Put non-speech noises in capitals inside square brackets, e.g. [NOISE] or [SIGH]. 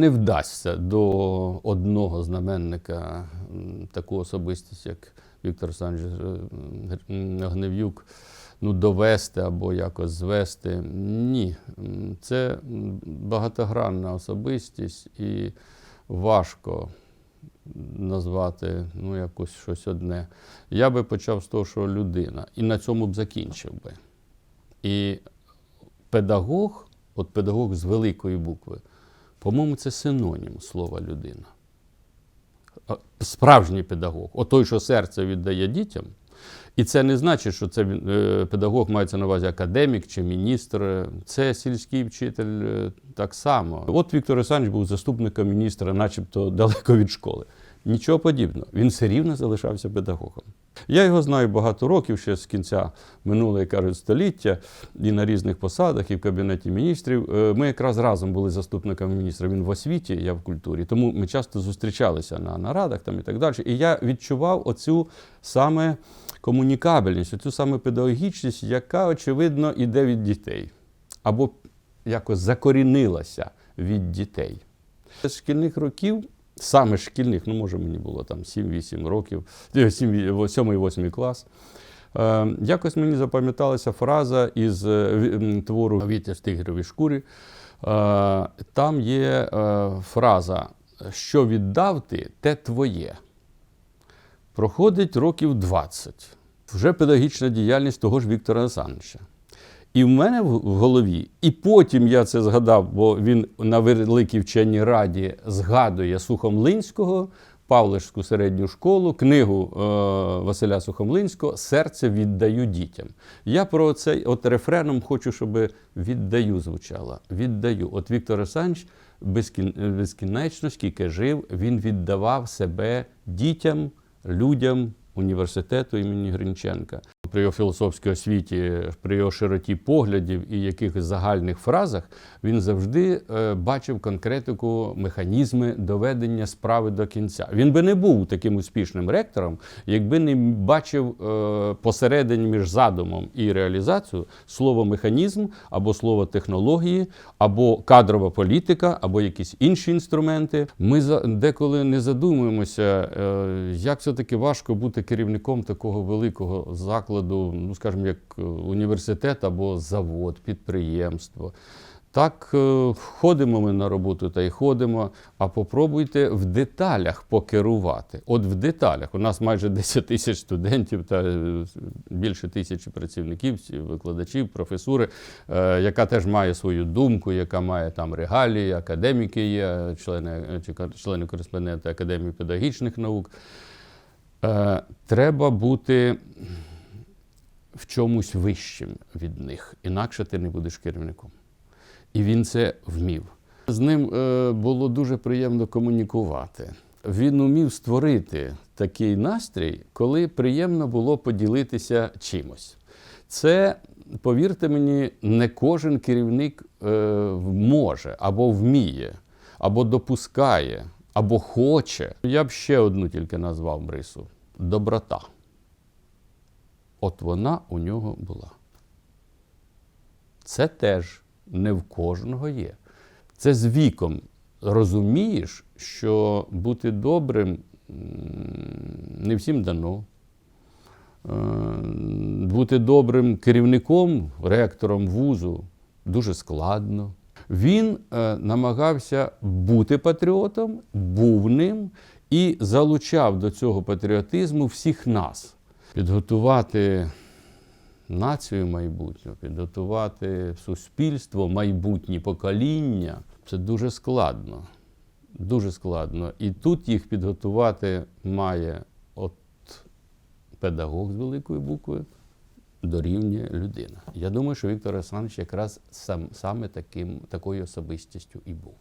Не вдасться до одного знаменника таку особистість, як Віктор Олександрович е, Гнев'юк, ну, довести або якось звести. Ні. Це багатогранна особистість і важко назвати ну, якось щось одне. Я би почав з того, що людина, і на цьому б закінчив би. І педагог, от педагог з великої букви, по-моєму, це синонім слова людина. Справжній педагог, о той, що серце віддає дітям. І це не значить, що це е, педагог мається на увазі академік чи міністр. Це сільський вчитель е, так само. От Віктор Олександрович був заступником міністра, начебто далеко від школи. Нічого подібного. Він все рівно залишався педагогом. Я його знаю багато років, ще з кінця минулого, як кажуть, століття, і на різних посадах, і в кабінеті міністрів. Е, Ми якраз разом були заступниками міністра. Він в освіті, я в культурі. Тому ми часто зустрічалися на нарадах там і так далі. І я відчував оцю саме комунікабельність, оцю саме педагогічність, яка, очевидно, іде від дітей. Або якось закорінилася від дітей. З шкільних років, саме шкільних, ну може мені було там 7-8 років, 7-8 клас. Якось мені запам'яталася фраза із е, твору Вітя в тигровій шкурі. Е, там є е, фраза, що віддав ти, те твоє. Проходить років 20. Вже педагогічна діяльність того ж Віктора Олександровича. І в мене в голові, і потім я це згадав, бо він на Великій вченій раді згадує Сухомлинського, Павлишську середню школу, книгу е, Василя Сухомлинського Серце віддаю дітям. Я про цей от рефреном хочу, щоб віддаю звучало. Віддаю. От Віктор безкін- безкінечно, скільки жив, він віддавав себе дітям, людям університету імені Гринченка. При його філософській освіті, при його широті поглядів і якихось загальних фразах він завжди е, бачив конкретику, механізми доведення справи до кінця. Він би не був таким успішним ректором, якби не бачив е, посередині між задумом і реалізацією слово механізм або слово технології, або кадрова політика, або якісь інші інструменти. Ми деколи не задумуємося, е, як все таки важко бути керівником такого великого закладу, ну скажімо, як е, університет або завод, підприємство. Так, е, ходимо ми на роботу та й ходимо, а попробуйте в деталях покерувати. От в деталях. У нас майже [LAUGHS] 10 тисяч студентів та е, більше тисячі працівників, викладачів, професури, яка теж має свою думку, яка має там регалії, академіки є, члени, члени кореспонденти Академії педагогічних наук. Треба бути в чомусь вищим від них, інакше ти не будеш керівником. І він це вмів. З ним е, було дуже приємно комунікувати. Він умів створити такий настрій, коли приємно було поділитися чимось. Це, повірте мені, не кожен керівник е, може або вміє, або допускає, або хоче. Я б ще одну тільки назвав Брису доброта. От вона у нього була. Це теж не в кожного є. Це з віком розумієш, що бути добрим не всім дано. Е, Бути добрим керівником, ректором вузу дуже складно. Він е, намагався бути патріотом, був ним і залучав до цього патріотизму всіх нас. Підготувати націю майбутню, підготувати суспільство, майбутні покоління це дуже складно. Дуже складно. І тут їх підготувати має от педагог з великої букви дорівнює людина. Я думаю, що Віктор Олександрович якраз сам, саме таким, такою особистістю і був.